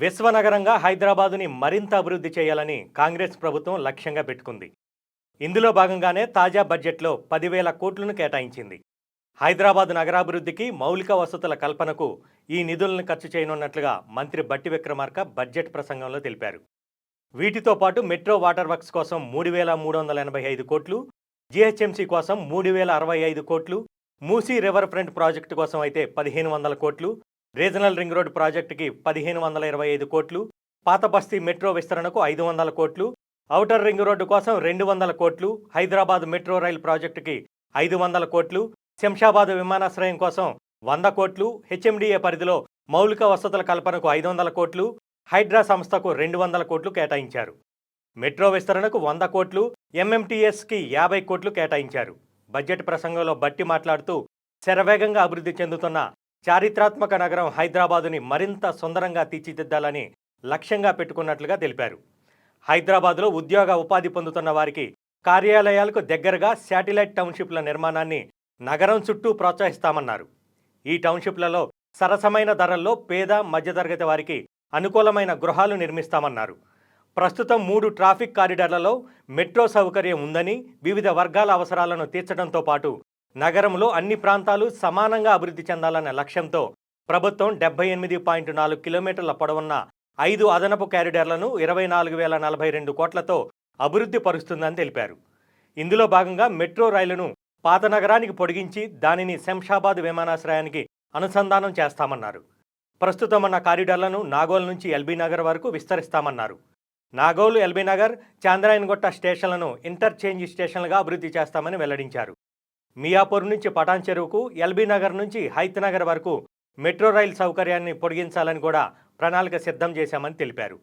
విశ్వనగరంగా హైదరాబాదుని మరింత అభివృద్ధి చేయాలని కాంగ్రెస్ ప్రభుత్వం లక్ష్యంగా పెట్టుకుంది. ఇందులో భాగంగానే తాజా బడ్జెట్లో పదివేల కోట్లను కేటాయించింది. హైదరాబాద్ నగరాభివృద్ధికి మౌలిక వసతుల కల్పనకు ఈ నిధులను ఖర్చు చేయనున్నట్లుగా మంత్రి బట్టి విక్రమార్క బడ్జెట్ ప్రసంగంలో తెలిపారు. వీటితో పాటు మెట్రో వాటర్ వర్క్స్ కోసం మూడు వేల మూడు వందల ఎనభై ఐదు కోట్లు జీహెచ్ఎంసీ కోసం మూడు వేల అరవై ఐదు కోట్లు మూసీ రివర్ ఫ్రంట్ ప్రాజెక్టు కోసం అయితే పదిహేను వందల కోట్లు రీజనల్ రింగ్ రోడ్ ప్రాజెక్టుకి పదిహేను వందల ఇరవై ఐదు కోట్లు పాత బస్తీ మెట్రో విస్తరణకు ఐదు వందల కోట్లు ఔటర్ రింగ్ రోడ్డు కోసం రెండు వందల కోట్లు హైదరాబాద్ మెట్రో రైల్ ప్రాజెక్టుకి ఐదు వందల కోట్లు శంషాబాద్ విమానాశ్రయం కోసం వంద కోట్లు హెచ్ఎండిఏ పరిధిలో మౌలిక వసతుల కల్పనకు ఐదు వందల కోట్లు హైడ్రా సంస్థకు రెండు వందల కోట్లు కేటాయించారు. మెట్రో విస్తరణకు వంద కోట్లు ఎంఎంటీఎస్కి యాభై కోట్లు కేటాయించారు. బడ్జెట్ ప్రసంగంలో బట్టి మాట్లాడుతూ శరవేగంగా అభివృద్ధి చెందుతున్న చారిత్రాత్మక నగరం హైదరాబాదుని మరింత సుందరంగా తీర్చిదిద్దాలని లక్ష్యంగా పెట్టుకున్నట్లుగా తెలిపారు. హైదరాబాద్లో ఉద్యోగ ఉపాధి పొందుతున్న వారికి కార్యాలయాలకు దగ్గరగా శాటిలైట్ టౌన్షిప్ల నిర్మాణాన్ని నగరం చుట్టూ ప్రోత్సహిస్తామన్నారు. ఈ టౌన్షిప్లలో సరసమైన ధరల్లో పేద మధ్యతరగతి వారికి అనుకూలమైన గృహాలు నిర్మిస్తామన్నారు. ప్రస్తుతం మూడు ట్రాఫిక్ కారిడార్లలో మెట్రో సౌకర్యం ఉందని వివిధ వర్గాల అవసరాలను తీర్చడంతో పాటు నగరంలో అన్ని ప్రాంతాలు సమానంగా అభివృద్ధి చెందాలన్న లక్ష్యంతో ప్రభుత్వం డెబ్బై ఎనిమిది పాయింట్ నాలుగు కిలోమీటర్ల పొడవున్న ఐదు అదనపు కారిడార్లను ఇరవై నాలుగు వేల నలభై రెండు కోట్లతో అభివృద్ధి పరుస్తుందని తెలిపారు. ఇందులో భాగంగా మెట్రో రైలును పాత నగరానికి పొడిగించి దానిని శంషాబాద్ విమానాశ్రయానికి అనుసంధానం చేస్తామన్నారు. ప్రస్తుతం ఉన్న కారిడార్లను నాగోల్ నుంచి ఎల్బీ నగర్ వరకు విస్తరిస్తామన్నారు. నాగోలు ఎల్బీ నగర్ చాంద్రాయన్గొట్ట స్టేషన్లను ఇంటర్చేంజ్ స్టేషన్లుగా అభివృద్ధి చేస్తామని వెల్లడించారు. మియాపూర్ నుంచి పటాన్ చెరువుకు ఎల్బీ నగర్ నుంచి హైత్ నగర్ వరకు మెట్రో రైల్ సౌకర్యాన్ని పొడిగించాలని కూడా ప్రణాళిక సిద్ధం చేశామని తెలిపారు.